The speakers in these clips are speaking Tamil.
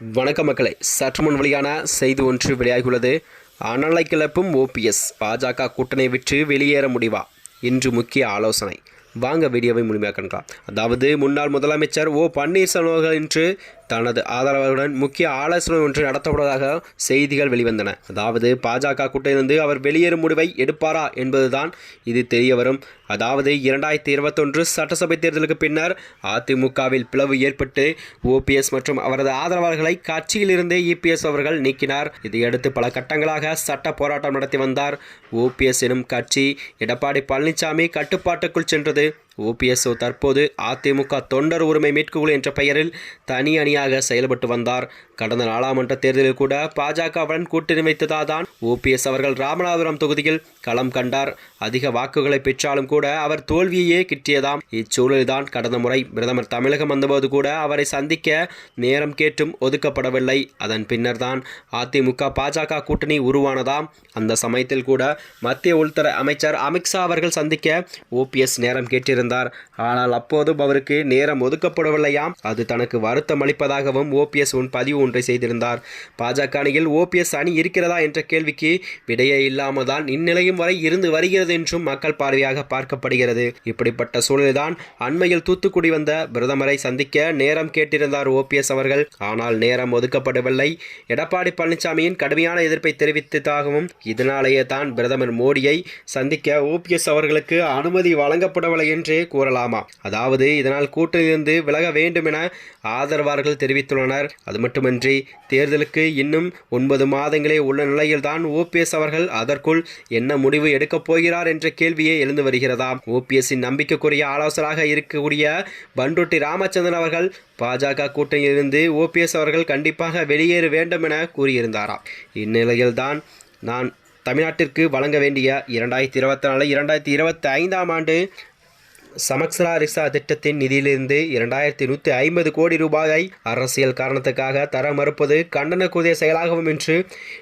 வணக்க மக்களை சற்று முன் வெளியான செய்தி ஒன்று வெளியாகியுள்ளது. அனலை கிளப்பும் ஓபிஎஸ் பாஜக கூட்டணி விட்டு வெளியேற முடிவா? இன்று முக்கிய ஆலோசனை. வாங்க வீடியோவை முழுமையாக கண்டலாம் அதாவது முன்னாள் முதலமைச்சர் ஓ பன்னீர்செல்வம் அவர்கள் இன்று தனது ஆதரவாளர்களுடன் முக்கிய ஆலோசனை ஒன்று நடத்தப்படுவதாக செய்திகள் வெளிவந்தன. அதாவது பாஜக கூட்டணியிலிருந்து அவர் வெளியேறும் முடிவை எடுப்பாரா என்பதுதான் இது தெரியவரும். அதாவது இரண்டாயிரத்தி இருபத்தொன்று சட்டசபை தேர்தலுக்கு பின்னர் அதிமுகவில் பிளவு ஏற்பட்டு ஓபிஎஸ் மற்றும் அவரது ஆதரவாளர்களை கட்சியிலிருந்தே இபிஎஸ் அவர்கள் நீக்கினார். இதையடுத்து பல கட்டங்களாக சட்ட போராட்டம் நடத்தி வந்தார். ஓபிஎஸ் எனும் கட்சி எடப்பாடி பழனிசாமி கட்டுப்பாட்டுக்குள் சென்றது. ஓபிஎஸ் தற்போது அதிமுக தொண்டர் உரிமை மீட்குகுழு என்ற பெயரில் தனி அணியாக செயல்பட்டு வந்தார். கடந்த நாடாளுமன்ற தேர்தலில் கூட பாஜகவுடன் கூட்டணி வைத்ததால்தான் ஓபிஎஸ் அவர்கள் ராமநாதபுரம் தொகுதியில் களம் கண்டார். அதிக வாக்குகளை பெற்றாலும் கூட அவர் தோல்வியையே கிட்டியதாம். இச்சூழலில்தான் கடந்த முறை பிரதமர் தமிழகம் வந்தபோது கூட அவரை சந்திக்க நேரம் கேட்டும் ஒதுக்கப்படவில்லை. அதன் பின்னர்தான் அதிமுக பாஜக கூட்டணி உருவானதாம். அந்த சமயத்தில் கூட மத்திய உள்துறை அமைச்சர் அமித்ஷா அவர்கள் சந்திக்க ஓபிஎஸ் நேரம் கேட்டிருந்தார் ஆனால் அப்போதும் அவருக்கு நேரம் ஒதுக்கப்படவில்லையாம். அது தனக்கு வருத்தம் அளிப்பதாகவும் ஓபிஎஸ் உன் பதிவு ஒன்றை செய்திருந்தார். பாஜக அணியில் ஓபிஎஸ் அணி இருக்கிறதா என்ற கேள்விக்கு விடையே இல்லாமல் தான் இந்நிலையும் வரை இருந்து வருகிறது என்றும் மக்கள் பார்வையாக பார்க்கப்படுகிறது. இப்படிப்பட்ட சூழலில்தான் அண்மையில் தூத்துக்குடி வந்த பிரதமரை சந்திக்க நேரம் கேட்டிருந்தார் ஓபிஎஸ் அவர்கள். ஆனால் நேரம் ஒதுக்கப்படவில்லை. எடப்பாடி பழனிசாமியின் கடுமையான எதிர்ப்பை தெரிவித்ததாகவும் இதனாலேயே தான் பிரதமர் மோடியை சந்திக்க ஓபிஎஸ் அவர்களுக்கு அனுமதி வழங்கப்படவில்லை என்று கூறலாமா? அதாவது இதனால் கூட்டணியிலிருந்து விலக வேண்டும் என ஆதரவாளர்கள் தெரிவித்துள்ளனர். அது மட்டுமின்றி தேர்தலுக்கு இன்னும் ஒன்பது மாதங்களே உள்ள நிலையில்தான் ஓபிஎஸ் அவர்கள் அதற்குள் என்ன முடிவு எடுக்கப் போகிறார் என்ற கேள்வியே எழுந்து வருகிறதாம். ஓபிஎஸ்ஸின் நம்பிக்கைக்குரிய ஆலோசராக இருக்கக்கூடிய பண்ருட்டி ராமச்சந்திரன் அவர்கள் பாஜக கூட்டணியிலிருந்து ஓபிஎஸ் அவர்கள் கண்டிப்பாக வெளியேற வேண்டும் என கூறியிருந்தாராம். இந்நிலையில்தான் நான் தமிழ்நாட்டிற்கு வழங்க வேண்டிய இரண்டாயிரத்தி இருபத்தி நாலு இரண்டாயிரத்தி இருபத்தி ஐந்தாம் ஆண்டு சமக்ஸ்ரா ரிக்ஸா திட்டத்தின் நிதியிலிருந்து இரண்டாயிரத்தி நூற்றி ஐம்பது கோடி ரூபாயை அரசியல் காரணத்துக்காக தர மறுப்பது கண்டனக்குரிய செயலாகவும் என்று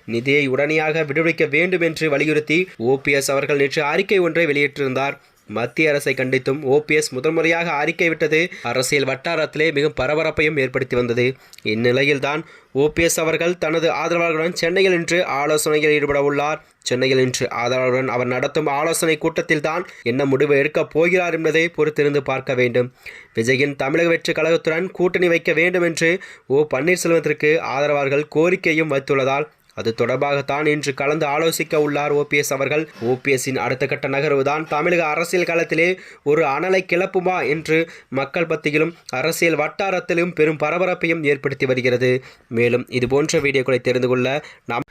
நிதியை உடனடியாக விடுவிக்க வேண்டும் என்று வலியுறுத்தி ஓபிஎஸ் அவர்கள் நேற்று அறிக்கை ஒன்றை வெளியிட்டிருந்தார். மத்திய அரசை கண்டித்தும் ஓபிஎஸ் முதன்முறையாக அறிக்கை விட்டது. அரசியல் வட்டாரத்திலே மிகவும் பரபரப்பையும் ஏற்படுத்தி வந்தது. இந்நிலையில்தான் ஓபிஎஸ் அவர்கள் தனது ஆதரவாளர்களுடன் சென்னையில் இன்று ஆலோசனையில் ஈடுபட உள்ளார். சென்னையில் இன்று ஆதரவாளருடன் அவர் நடத்தும் ஆலோசனை கூட்டத்தில் தான் என்ன முடிவு எடுக்கப் போகிறார் என்பதை பொறுத்திருந்து பார்க்க வேண்டும். விஜயின் தமிழக வெற்றி கழகத்துடன் கூட்டணி வைக்க வேண்டும் என்று ஓ பன்னீர்செல்வத்திற்கு ஆதரவாளர்கள் கோரிக்கையும் வைத்துள்ளதால் அது தொடர்பாகத்தான் இன்று கலந்து ஆலோசிக்க உள்ளார் ஓபிஎஸ் அவர்கள். ஓபிஎஸ்ஸின் அடுத்த கட்ட நகர்வுதான் தமிழக அரசியல் களத்திலே ஒரு அனலை கிளப்புமா என்று மக்கள் பத்தியிலும் அரசியல் வட்டாரத்திலும் பெரும் பரபரப்பையும் ஏற்படுத்தி வருகிறது. மேலும் இது போன்ற வீடியோக்களை தெரிந்து கொள்ள நாம்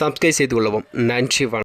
சப்ஸ்கிரைப் செய்து கொள்ளவும். நன்றி வணக்கம்.